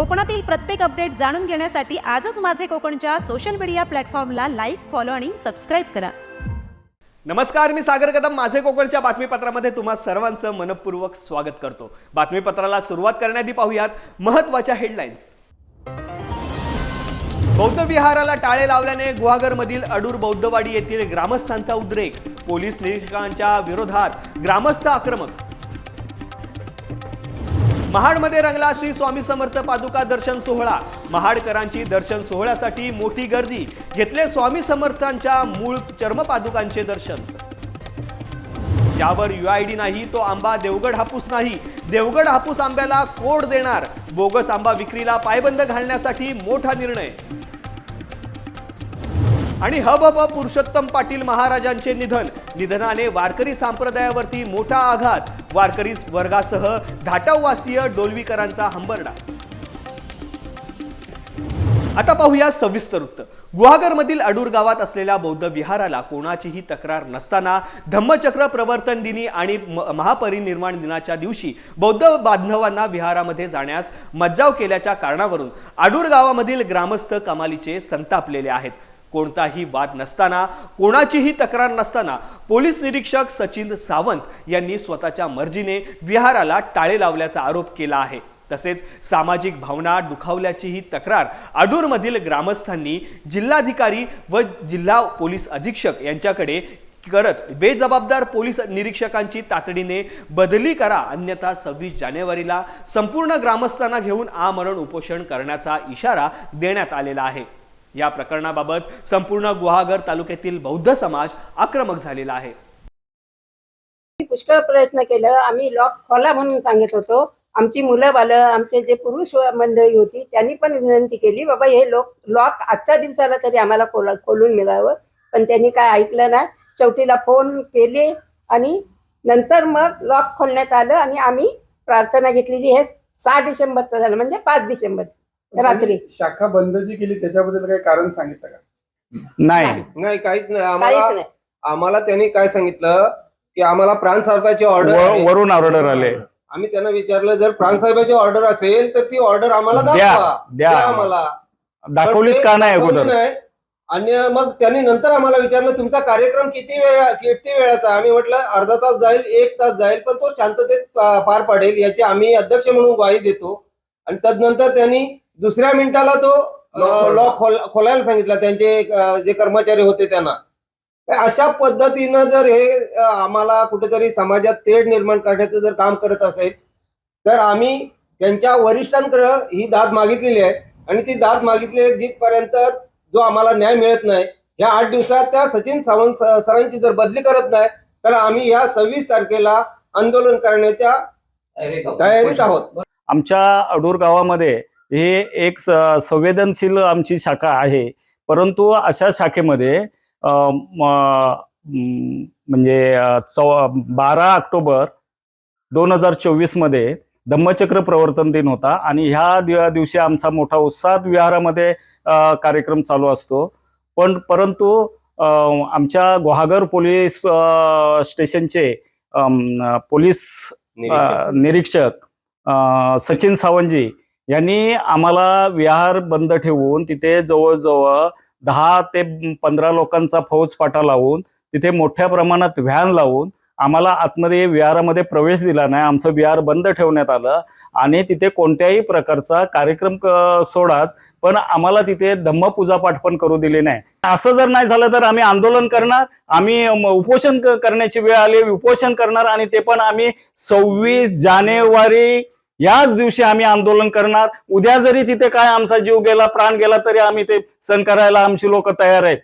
कोकणातील प्रत्येक अपडेट जाणून घेण्यासाठी आजच माझे कोकणच्या सोशल मीडिया प्लॅटफॉर्मला लाईक फॉलो आणि सबस्क्राईब करा. नमस्कार मी सागर कदम. माझे कोकणच्या बातमीपत्रामध्ये तुम्हा सर्वांचं मनपूर्वक स्वागत करतो. बातमीपत्राला सुरुवात करण्याआधी पाहूयात महत्त्वाच्या हेडलाईन्स बौद्ध विहाराला टाळे लावल्याने गुहागरमधील अडूर बौद्धवाडी येथील ग्रामस्थांचा उद्रेक. पोलीस निरीक्षकांच्या विरोधात ग्रामस्थ आक्रमक. महाडमध्ये रंगला श्री स्वामी समर्थ पादुका दर्शन सोहळा. महाडकरांची दर्शन सोहळ्यासाठी मोठी गर्दी. घेतले स्वामी समर्थांच्या मूळ चर्मपादुकांचे दर्शन. ज्यावर युआयडी नाही तो आंबा देवगड हापूस नाही. देवगड हापूस आंब्याला कोड देणार. बोगस आंबा विक्रीला पायबंद घालण्यासाठी मोठा निर्णय. आणि हब हब पुरुषोत्तम पाटील महाराजांचे निधन. निधनाने वारकरी संप्रदायावरती मोठा आघात. वारकरी वर्गासह धाटाववासीय डोलवीकरांचा हंबरडा. आता पाहूया सविस्तर वृत्त गुहागरमधील अडूर गावात असलेल्या बौद्ध विहाराला कोणाचीही तक्रार नसताना धम्मचक्र प्रवर्तन दिनी आणि म- महापरिनिर्वाण दिनाच्या दिवशी बौद्ध बांधवांना विहारामध्ये जाण्यास मज्जाव केल्याच्या कारणावरून अडूर गावामधील ग्रामस्थ कमालीचे संतापलेले आहेत. कोणताही वाद नसताना कोणाचीही तक्रार नसताना पोलीस निरीक्षक सचिन सावंत यांनी स्वतःच्या मर्जीने विहाराला टाळे लावल्याचा आरोप केला आहे. तसेच सामाजिक भावना दुखावल्याचीही तक्रार अडूरमधील ग्रामस्थांनी जिल्हाधिकारी व जिल्हा पोलीस अधीक्षक यांच्याकडे करत बेजबाबदार पोलीस निरीक्षकांची तातडीने बदली करा अन्यथा सव्वीस जानेवारीला संपूर्ण ग्रामस्थांना घेऊन आमरण उपोषण करण्याचा इशारा देण्यात आलेला आहे. या प्रकरणाबाबत संपूर्ण गुहागर तालुक्यातील बौद्ध समाज आक्रमक झालेला आहे. पुष्कळ प्रयत्न केलं. आम्ही लॉक खोला म्हणून सांगत होतो. आमची मुलं बालं आमचे जे पुरुष मंडळी होती त्यांनी पण विनंती केली बाबा हे लोक लॉक आजच्या दिवसाला तरी आम्हाला खोला खोलून मिळावं. पण त्यांनी काय ऐकलं नाही. शेवटीला फोन केले आणि नंतर मग लॉक खोलण्यात आलं आणि आम्ही प्रार्थना घेतलेली. हे सहा डिसेंबरचं झालं म्हणजे पाच डिसेंबर. रात्री. त्यांनी शाखा बंद जी केली त्याच्याबद्दल काही कारण सांगितलं का? नाही. नाही. काहीच नाही. काहीच आम्हाला नाही. आम्हाला त्यांनी काय सांगितलं की आम्हाला प्राण साहेबाची ऑर्डर व-. वरून ऑर्डर आले. आम्ही त्यांना विचारलं जर प्राण साहेबाची ऑर्डर असेल तर ती ऑर्डर आम्हाला द्या, दाखवा. द्या. आम्हाला. दाखवलीत पण ते का नाही दाखवली अगोदर? नाही. आणि मग त्यांनी नंतर आम्हाला विचारलं तुमचा कार्यक्रम किती वेळा किती वेळाचा? आम्ही म्हटलं अर्धा तास जाईल एक तास जाईल पण तो शांततेत पा- पार पडेल याची आम्ही अध्यक्ष म्हणून ग्वाही देतो. आणि तदनंतर त्यांनी दुसऱ्या मिनिटाला तो लॉक खोलायला सांगितला. त्यांचे जे कर्मचारी होते त्यांना. अशा पद्धतीनं जर हे आम्हाला कुठेतरी समाजात तेढ निर्माण करण्याचं जर काम करत असेल तर आम्ही त्यांच्या वरिष्ठांकडे ही दाद मागितलेली आहे. आणि ती दाद मागितली आहे जिथपर्यंत जो आम्हाला न्याय मिळत नाही. या आठ दिवसात त्या सचिन सावंत सरांची जर बदली करत नाही तर आम्ही या सव्वीस तारखेला आंदोलन करण्याच्या तयारीत आहोत. आमच्या अडूर गावामध्ये हे एक संवेदनशील आमची शाखा आहे. परंतु अशा शाखेमध्ये म्हणजे चौ बारा ऑक्टोबर दोन हजार चोवीसमध्ये धम्मचक्र प्रवर्तन दिन होता आणि ह्या दिव- दिवशी आमचा मोठा उत्साहात विहारामध्ये कार्यक्रम चालू असतो. पण परंतु आमच्या गुहागर पोलीस स्टेशनचे पोलीस निरीक्षक. सचिन सावंतजी यांनी आम्हाला विहार बंद ठेवून तिथे जवळजवळ दहा ते पंधरा लोकांचा फौज फाटा लावून तिथे मोठ्या प्रमाणात व्हॅन लावून आम्हाला आतमध्ये विहारामध्ये प्रवेश दिला नाही. आमचं विहार बंद ठेवण्यात आलं आणि तिथे कोणत्याही प्रकारचा कार्यक्रम सोडात पण आम्हाला तिथे धम्मपूजा पाठ पण करू दिली नाही. असं जर नाही झालं तर आम्ही आंदोलन करणार आम्ही उपोषण करण्याची वेळ आली उपोषण करणार आणि ते पण आम्ही सव्वीस जानेवारी याच दिवशी आम्ही आंदोलन करणार. उद्या जरी तिथे काय आमचा जीव गेला प्राण गेला तरी आम्ही ते सण करायला आमची लोक तयार आहेत.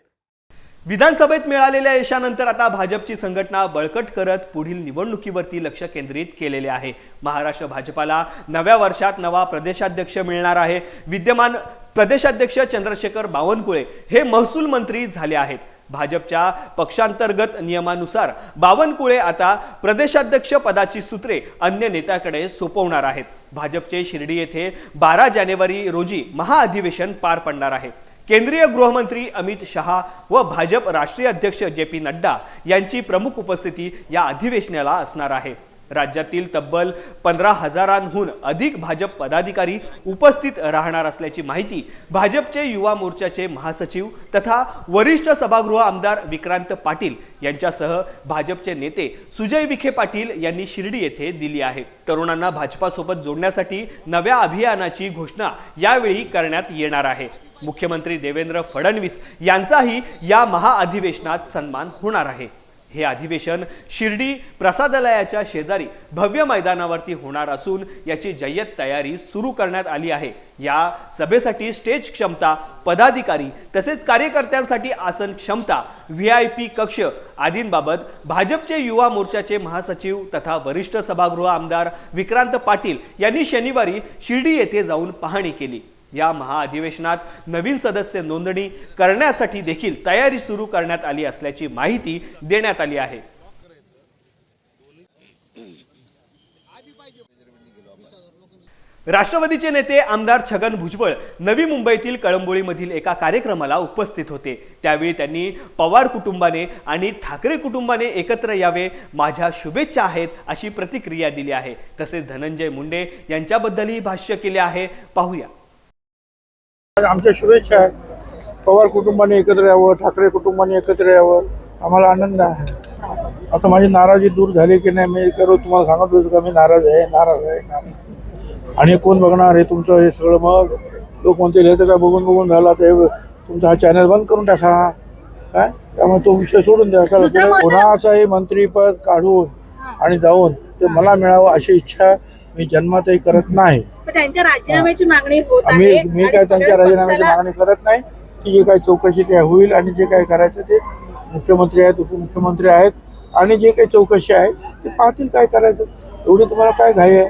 विधानसभेत मिळालेल्या यशानंतर आता भाजपची संघटना बळकट करत पुढील निवडणुकीवरती लक्ष केंद्रित केलेले आहे. महाराष्ट्र भाजपाला नव्या वर्षात नवा प्रदेशाध्यक्ष मिळणार आहे. विद्यमान प्रदेशाध्यक्ष चंद्रशेखर बावनकुळे हे महसूल मंत्री झाले आहेत. भाजपच्या पक्षांतर्गत नियमानुसार बावनकुळे आता प्रदेशाध्यक्ष पदाची सूत्रे अन्य नेत्याकडे सोपवणार आहेत. भाजपचे शिर्डी येथे बारा जानेवारी रोजी महाअधिवेशन पार पडणार आहे. केंद्रीय गृहमंत्री अमित शहा व भाजप राष्ट्रीय अध्यक्ष जे पी नड्डा यांची प्रमुख उपस्थिती या अधिवेशनाला असणार आहे. राज्यातील तब्बल पंधरा हजारांहून अधिक भाजप पदाधिकारी उपस्थित राहणार असल्याची माहिती भाजपचे युवा मोर्चाचे महासचिव तथा वरिष्ठ सभागृह आमदार विक्रांत पाटील यांच्यासह भाजपचे नेते सुजय विखे पाटील यांनी शिर्डी येथे दिली आहे. तरुणांना भाजपासोबत जोडण्यासाठी नव्या अभियानाची घोषणा यावेळी करण्यात येणार आहे. मुख्यमंत्री देवेंद्र फडणवीस यांचाही या महाअधिवेशनात सन्मान होणार आहे. हे अधिवेशन शिर्डी प्रसादालयाच्या शेजारी भव्य मैदानावरती होणार असून याची जय्यत तयारी सुरू करण्यात आली आहे. या सभेसाठी स्टेज क्षमता पदाधिकारी तसेच कार्यकर्त्यांसाठी आसन क्षमता व्ही आय पी कक्ष आदींबाबत भाजपचे युवा मोर्चाचे महासचिव तथा वरिष्ठ सभागृह आमदार विक्रांत पाटील यांनी शनिवारी शिर्डी येथे जाऊन पाहणी केली. या महाअधिवेशनात नवीन सदस्य नोंदणी करण्यासाठी देखील तयारी सुरू करण्यात आली असल्याची माहिती देण्यात आली आहे. राष्ट्रवादीचे नेते आमदार छगन भुजबळ नवी मुंबईतील कळंबोळीमधील एका कार्यक्रमाला उपस्थित होते. त्यावेळी त्यांनी पवार कुटुंबाने आणि ठाकरे कुटुंबाने एकत्र यावे माझ्या शुभेच्छा आहेत अशी प्रतिक्रिया दिली आहे. तसेच धनंजय मुंडे यांच्याबद्दलही भाष्य केले आहे. पाहूया. आमच्या शुभेच्छा आहेत. पवार कुटुंबाने एकत्र यावं ठाकरे कुटुंबाने एकत्र यावं आम्हाला आनंद आहे. आता माझी नाराजी दूर झाली की नाही मी करू तुम्हाला सांगत होतो का मी नाराज आहे नाराज आहे नाराज. आणि कोण बघणार हे तुमचं हे सगळं मग लोक म्हणतील हे तर काय बघून बघून झाला ते तुमचा हा चॅनल बंद करून टाका. काय? त्यामुळे तो विषय सोडून द्या. कारण कोणाचाही मंत्रीपद काढून आणि जाऊन ते मला मिळावं अशी इच्छा मी जन्मातही करत नाही. त्यांच्या राजीनाम्याची मागणी होत आहे मी आणि काय त्यांच्या राजीनाम्याची मागणी करत नाही की जे काही चौकशी काय होईल आणि जे काही करायचं ते मुख्यमंत्री आहेत उपमुख्यमंत्री आहेत आणि जे काही चौकशी आहे ते पाहतील काय करायचं. एवढी तुम्हाला काय घाई आहे?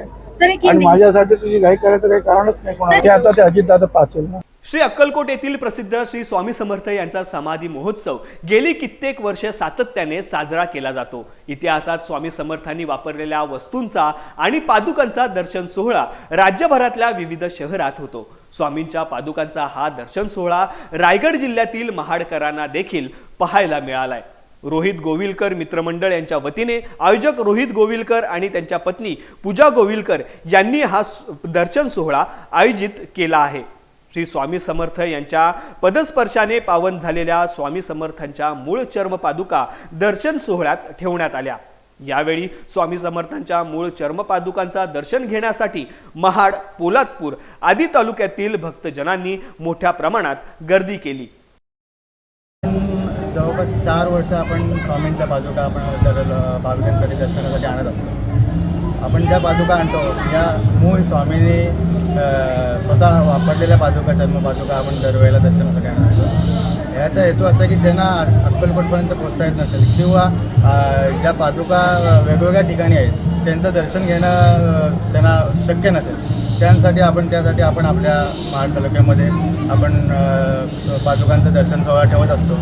आणि माझ्यासाठी तुझी घाई करायचं काही कारणच नाही कोणाला. ते आता ते अजितदादा पाहतील ना. श्री अक्कलकोट येथील प्रसिद्ध श्री स्वामी समर्थ यांचा समाधी महोत्सव गेली कित्येक वर्ष सातत्याने साजरा केला जातो. इतिहासात स्वामी समर्थांनी वापरलेल्या वस्तूंचा आणि पादुकांचा दर्शन सोहळा राज्यभरातल्या विविध शहरात होतो. स्वामींच्या पादुकांचा हा दर्शन सोहळा रायगड जिल्ह्यातील महाडकरांना देखील पाहायला मिळालाय. रोहित गोविलकर मित्रमंडळ यांच्या वतीने आयोजक रोहित गोविलकर आणि त्यांच्या पत्नी पूजा गोविलकर यांनी हा दर्शन सोहळा आयोजित केला आहे. श्री स्वामी समर्थ यांच्या पदस्पर्शाने पावन झालेल्या स्वामी समर्थांच्या मूळ चर्मपादुका दर्शन सोहळ्यात ठेवण्यात आल्या. यावेळी स्वामी समर्थांच्या मूळ चर्मपादुकांचा दर्शन घेण्यासाठी महाड पोलादपूर आदी तालुक्यातील भक्तजनांनी मोठ्या प्रमाणात गर्दी केली. जवळपास चार वर्ष आपण स्वामींच्या पादुका आपण दर भाविकांसाठी दर्शनासाठी आणत असतो. आपण ज्या पादुका आणतो या मूळ स्वामींनी स्वतः वापरलेल्या पादुका जन्म पादुका आपण दरवेळेला दर्शन करणार असतो याचा हेतू असा की ज्यांना अक्कलकोटपर्यंत पोहोचता येत नसेल किंवा ज्या पादुका वेगवेगळ्या ठिकाणी आहेत त्यांचं दर्शन घेणं त्यांना शक्य नसेल. त्यांसाठी आपण त्यासाठी आपण आपल्या महाड तालुक्यामध्ये आपण पादुकांचं दर्शन सोहळा ठेवत असतो.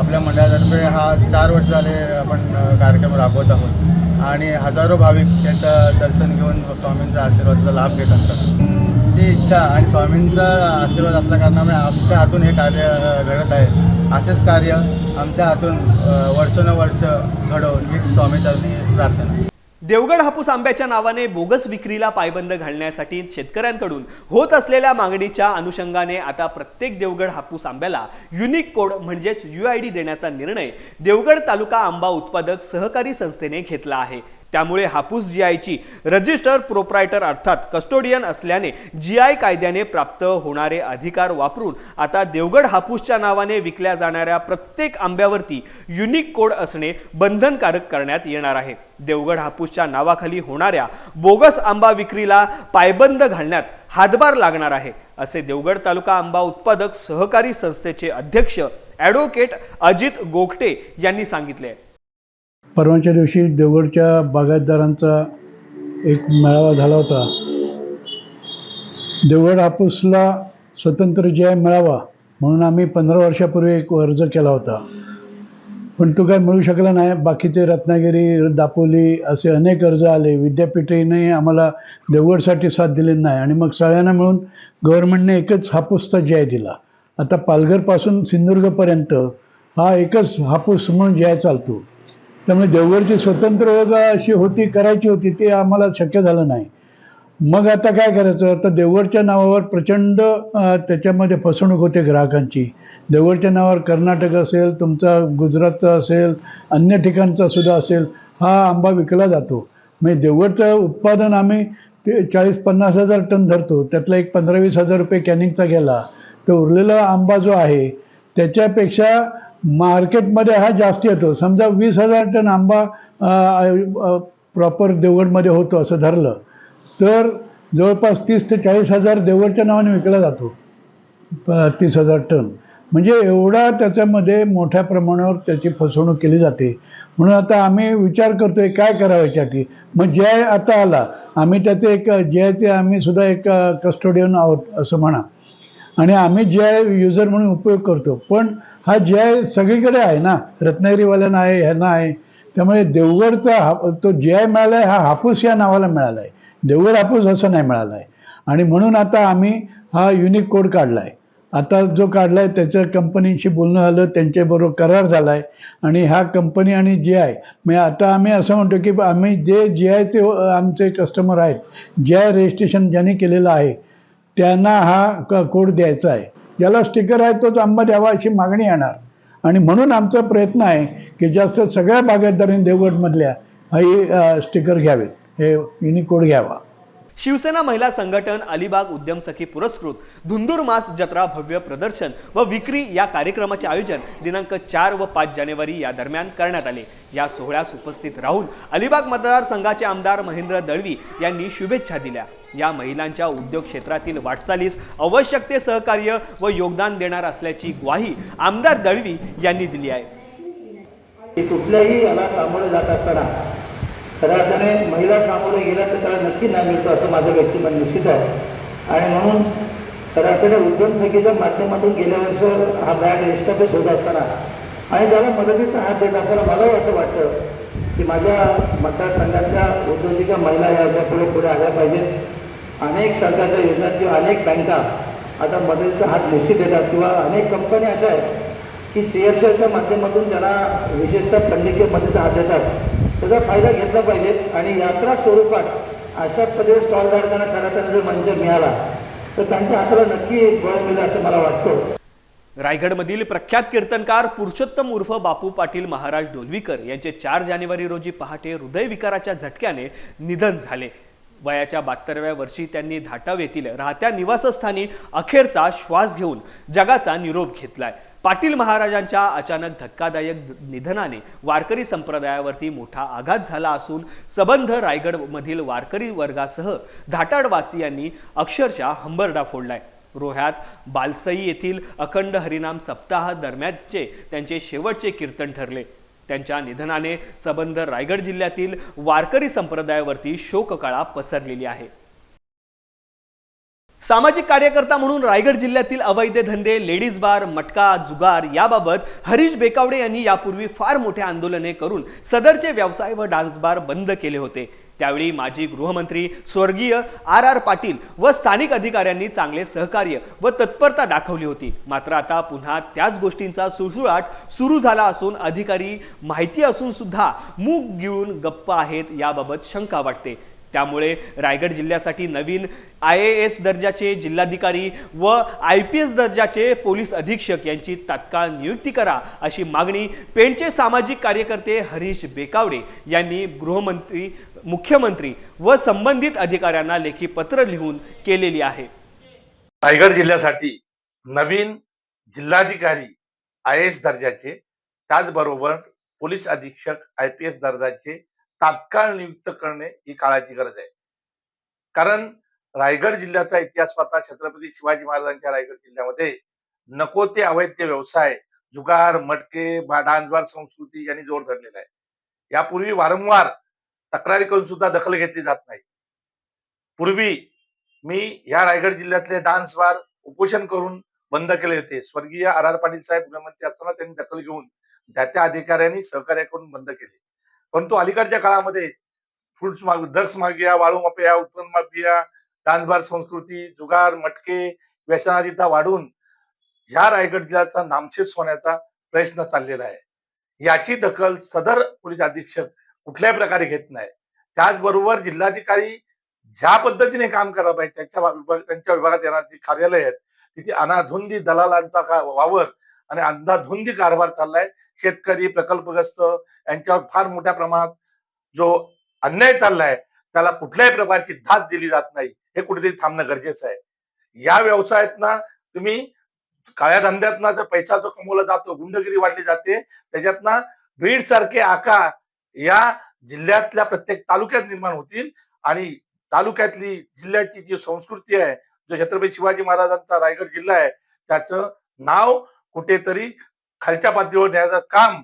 आपल्या मंडळातर्फे हा चार वर्ष झाले आपण कार्यक्रम राबवत आहोत. आणि हजारो भाविक त्यांचं दर्शन घेऊन स्वामींचा आशीर्वादाचा लाभ घेत असतात. ची इच्छा आणि स्वामींचा आशीर्वाद असल्या कारणामुळे आमच्या हातून हे कार्य घडत आहे. असेच कार्य आमच्या हातून वर्षानुवर्ष घडवून ही स्वामीचरणी प्रार्थना. देवगड हापूस आंब्याच्या नावाने बोगस विक्रीला पायबंद घालण्यासाठी शेतकऱ्यांकडून होत असलेल्या मागणीच्या अनुषंगाने आता प्रत्येक देवगड हापूस आंब्याला युनिक कोड म्हणजेच यू आय डी देण्याचा निर्णय देवगड तालुका आंबा उत्पादक सहकारी संस्थेने घेतला आहे. त्यामुळे हापूस जी आयची रजिस्टर प्रोप्रायटर अर्थात कस्टोडियन असल्याने जी आय कायद्याने प्राप्त होणारे अधिकार वापरून आता देवगड हापूसच्या नावाने विकल्या जाणाऱ्या प्रत्येक आंब्यावरती युनिक कोड असणे बंधनकारक करण्यात येणार आहे. देवगड हापूसच्या नावाखाली होणाऱ्या बोगस आंबा विक्रीला पायबंद घालण्यात हातभार लागणार आहे असे देवगड तालुका आंबा उत्पादक सहकारी संस्थेचे अध्यक्ष ॲडव्होकेट अजित गोगटे यांनी सांगितले परवाच्या दिवशी देवगडच्या बागायतदारांचा एक मेळावा झाला होता. देवगड हापूसला स्वतंत्र जय मिळावा म्हणून आम्ही पंधरा वर्षापूर्वी एक अर्ज केला होता. पण तो काय मिळू शकला नाही. बाकीचे रत्नागिरी दापोली असे अनेक अर्ज आले. विद्यापीठेने आम्हाला देवगडसाठी साथ दिली नाही. आणि मग सगळ्यांना मिळून गव्हर्नमेंटने एकच हापूसचा जय दिला. आता पालघरपासून सिंधुदुर्गपर्यंत हा एकच हापूस म्हणून जय चालतो. त्यामुळे म्हणजे देवगडची स्वतंत्र ओळख अशी होती करायची होती ती आम्हाला शक्य झालं नाही. मग आता काय करायचं? आता देवगडच्या नावावर प्रचंड त्याच्यामध्ये फसवणूक होते ग्राहकांची. देवगडच्या नावावर कर्नाटक असेल तुमचा गुजरातचा असेल अन्य ठिकाणचा सुद्धा असेल हा आंबा विकला जातो. म्हणजे देवगडचं उत्पादन आम्ही ते चाळीस पन्नास हजार टन धरतो. त्यातला एक पंधरा वीस हजार रुपये कॅनिंगचा गेला. तर उरलेला आंबा जो आहे त्याच्यापेक्षा मार्केटमध्ये हा जास्त येतो. समजा वीस हजार टन आंबा प्रॉपर देवगडमध्ये होतो असं धरलं तर जवळपास तीस ते चाळीस हजार देवगडच्या नावाने विकला जातो. तीस हजार टन. म्हणजे एवढा त्याच्यामध्ये मोठ्या प्रमाणावर त्याची फसवणूक केली जाते. म्हणून आता आम्ही विचार करतोय काय करावं याच्यासाठी? मग जे आय आता आला. आम्ही त्याचे एक जे आयचे आम्ही सुद्धा एक कस्टोडियन आहोत असं म्हणा. आणि आम्ही जे आय युजर म्हणून उपयोग करतो. पण हा जे आय सगळीकडे आहे ना. रत्नागिरीवाल्यांना आहे ह्यांना आहे. त्यामुळे देवगडचा हा तो जे आय मिळाला आहे हा हापूस या नावाला मिळाला आहे देवगड हापूस असं नाही मिळाला आहे आणि म्हणून आता आम्ही हा युनिक कोड काढला आहे आता जो काढला आहे त्याच्या कंपनीशी बोलणं झालं त्यांच्याबरोबर करार झाला आहे आणि ह्या कंपनी आणि जे आय म्हणजे आता आम्ही असं म्हणतो की आम्ही जे जे आयचे आमचे कस्टमर आहेत. जे आय रजिस्ट्रेशन ज्यांनी केलेलं आहे त्यांना हा क कोड द्यायचा आहे. ज्याला स्टिकर आहे तोच आंबा द्यावा अशी मागणी येणार. आणि म्हणून आमचा प्रयत्न आहे की जास्त सगळ्या बागायतदारांनी देवगडमधल्या हे स्टिकर घ्यावेत. हे युनिकोड घ्यावा. शिवसेना महिला संघटन अलिबाग उद्यम सखी पुरस्कृत धुंदूर मास जत्रा भव्य प्रदर्शन व विक्री या कार्यक्रमाचे आयोजन दिनांक चार व पाच जानेवारी या दरम्यान करण्यात आले. या सोहळ्यास उपस्थित राहून अलिबाग मतदारसंघाचे आमदार महेंद्र दळवी यांनी शुभेच्छा दिल्या. या महिलांच्या उद्योग क्षेत्रातील वाटचालीस आवश्यक ते सहकार्य व योगदान देणार असल्याची ग्वाही आमदार दळवी यांनी दिली आहे. कुठल्याही याला सामोरे जात असताना खऱ्या अर्थाने महिला सामोरे गेल्या तर त्याला नक्की न्याय मिळतो असं माझं व्यक्तिमत निश्चित आहे. आणि म्हणून खऱ्या अर्थाने उद्यम सखीच्या माध्यमातून गेल्या वर्ष हा ब्रँड एस्टॅब्लिश होत असताना आणि त्याला मदतीचा हात देत असताना मलाही असं वाटतं की माझ्या मतदारसंघातल्या उद्योजिका महिला या पुढे पुढे आल्या पाहिजेत. अनेक सरकारच्या योजना किंवा अनेक बँका आता मदतीचा हात निश्चित देतात किंवा अनेक कंपन्या अशा आहेत की सी एस एलच्या माध्यमातून ज्यांना विशेषतः फंडिकीय मदतीचा हात देतात त्याचा फायदा घेतला पाहिजे आणि यात्रा स्वरूपात अशा पद्धतीने स्टॉल धारकांना खऱ्या जर मंच मिळाला तर त्यांच्या हाताला नक्की बळ मिळेल असं मला वाटतं. रायगडमधील प्रख्यात कीर्तनकार पुरुषोत्तम उर्फ बापू पाटील महाराज डोलवीकर यांचे चार जानेवारी रोजी पहाटे हृदयविकाराच्या झटक्याने निधन झाले. वयाच्या बहात्तराव्या वर्षी त्यांनी धाटाव येथील राहत्या निवासस्थानी अखेरचा श्वास घेऊन जगाचा निरोप घेतलाय. पाटील महाराजांच्या अचानक धक्कादायक निधनाने वारकरी संप्रदायावरती मोठा आघात झाला असून सबंध रायगडमधील वारकरी वर्गासह धाटाडवासियांनी अक्षरशः हंबरडा फोडलाय. रोह्यात बालसई येथील अखंड हरिनाम सप्ताह दरम्यानचे त्यांचे शेवटचे कीर्तन ठरले. त्यांच्या निधनाने सबंध रायगड जिल्ह्यातील वारकरी संप्रदायावरती शोककळा पसरलेली आहे. सामाजिक कार्यकर्ता म्हणून रायगड जिल्ह्यातील अवैध धंदे लेडीज बार मटका जुगार याबाबत हरीश बेकावडे यांनी यापूर्वी फार मोठे आंदोलने करून सदरचे व्यवसाय व डान्स बार बंद केले होते. त्यावेळी माजी गृहमंत्री स्वर्गीय आर आर पाटील व स्थानिक अधिकाऱ्यांनी चांगले सहकार्य व तत्परता दाखवली होती. मात्र आता पुन्हा त्याच गोष्टींचा सुळसुळाट सुरू झाला असून अधिकारी माहिती असून सुद्धा मूग गिळून गप्प आहेत याबाबत शंका वाटते. त्यामुळे रायगड जिल्ह्यासाठी नवीन आय ए एस दर्जाचे जिल्हाधिकारी व आय पी एस दर्जाचे पोलीस अधीक्षक यांची तात्काळ नियुक्ती करा अशी मागणी पेणचे सामाजिक कार्यकर्ते हरीश बेकावडे यांनी गृहमंत्री मुख्यमंत्री व संबंधित अधिकाऱ्यांना लेखी पत्र लिहून केलेली आहे. रायगड जिल्ह्यासाठी नवीन जिल्हाधिकारी आय एस दर्जाचे त्याचबरोबर पोलीस अधीक्षक आय पी एस दर्जाचे तात्काळ नियुक्त करणे ही काळाची गरज आहे. कारण रायगड जिल्ह्याचा इतिहास पाहता छत्रपती शिवाजी महाराजांच्या रायगड जिल्ह्यामध्ये नको ते अवैध व्यवसाय जुगार मटके बा- डान्सबार संस्कृती यांनी जोर धरलेला आहे. यापूर्वी वारंवार तक्रारी करून सुद्धा दखल घेतली जात नाही. पूर्वी मी ह्या रायगड जिल्ह्यातले डान्स बार उपोषण करून बंद केले होते. स्वर्गीय आर आर पाटील साहेब गृहमंत्री असताना त्यांनी दखल घेऊन त्या त्या अधिकाऱ्यांनी सहकार्य करून बंद केले. परंतु अलीकडच्या काळामध्ये फ्रुट्स माग ड्रग्स माफिया वाळू माफिया उत्पन्न माफिया डान्स बार संस्कृती जुगार मटके व्यसनादिता वाढून ह्या रायगड जिल्ह्याचा नामशेष होण्याचा प्रयत्न चाललेला आहे. याची दखल सदर पोलीस अधीक्षक कुठल्याही प्रकारे घेत नाही. त्याचबरोबर जिल्हाधिकारी ज्या पद्धतीने काम करायला पाहिजे त्यांच्या विभाग त्यांच्या विभागात येणार जी कार्यालय आहेत तिथे अनाधुंदी दलालांचा का वावर आणि अंधाधुंदी कारभार चाललाय. शेतकरी प्रकल्पग्रस्त यांच्यावर फार मोठ्या प्रमाणात जो अन्याय चाललाय त्याला कुठल्याही प्रकारची धात दिली जात नाही. हे कुठेतरी थांबणं गरजेचं आहे. या व्यवसायातनं तुम्ही काळ्या धंद्यातनं जर पैसा जो कमवला जातो गुंडगिरी वाढली जाते त्याच्यातनं बीड सारखे आकार या जिल्ह्यातल्या प्रत्येक तालुक्यात निर्माण होतील. आणि तालुक्यातली जिल्ह्याची जी संस्कृती आहे जो छत्रपती शिवाजी महाराजांचा रायगड जिल्हा आहे त्याचं नाव कुठेतरी खालच्या पातळीवर न्यायचं काम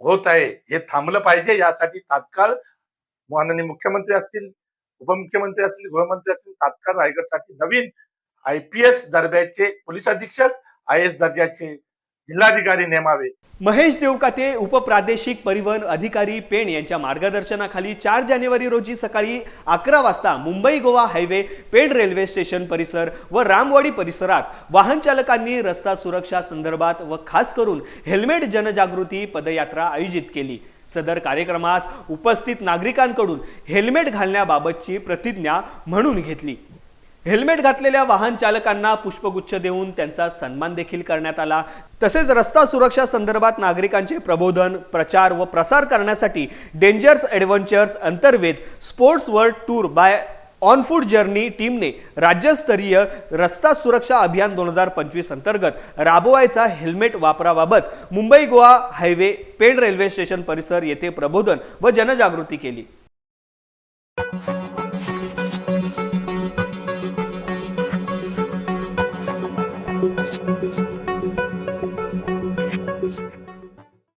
होत आहे हे थांबलं पाहिजे. यासाठी तात्काळ माननीय मुख्यमंत्री असतील उपमुख्यमंत्री असतील गृहमंत्री असतील तात्काळ रायगडसाठी नवीन आय पी एस दर्जाचे पोलीस अधीक्षक आय एस दर्जाचे जिल्हाधिकारी नेमावे. महेश देवकाते उपप्रादेशिक परिवहन अधिकारी पेण यांच्या मार्गदर्शनाखाली चार जानेवारी रोजी सकाळी अकरा वाजता Mumbai Goa highway Pen railway station परिसर व रामवाडी परिसरात वाहन चालकांनी रस्ता सुरक्षा संदर्भात व खास करून हेल्मेट जनजागृती पदयात्रा आयोजित केली. सदर कार्यक्रमास उपस्थित नागरिकांकडून हेल्मेट घालण्याबाबतची प्रतिज्ञा म्हणून घेतली. हेल्मेट घातलेल्या वाहन चालकांना पुष्पगुच्छ देऊन त्यांचा सन्मान देखील करण्यात आला. तसेच रस्ता सुरक्षा संदर्भात नागरिकांचे प्रबोधन प्रचार व प्रसार करण्यासाठी dangers adventures Antarved sports world tour by on food journey टीमने राज्यस्तरीय रस्ता सुरक्षा अभियान दोन हजार पंचवीस अंतर्गत राबवायचा हेल्मेट वापराबाबत Mumbai Goa highway Pen railway station परिसर येथे प्रबोधन व जनजागृती केली.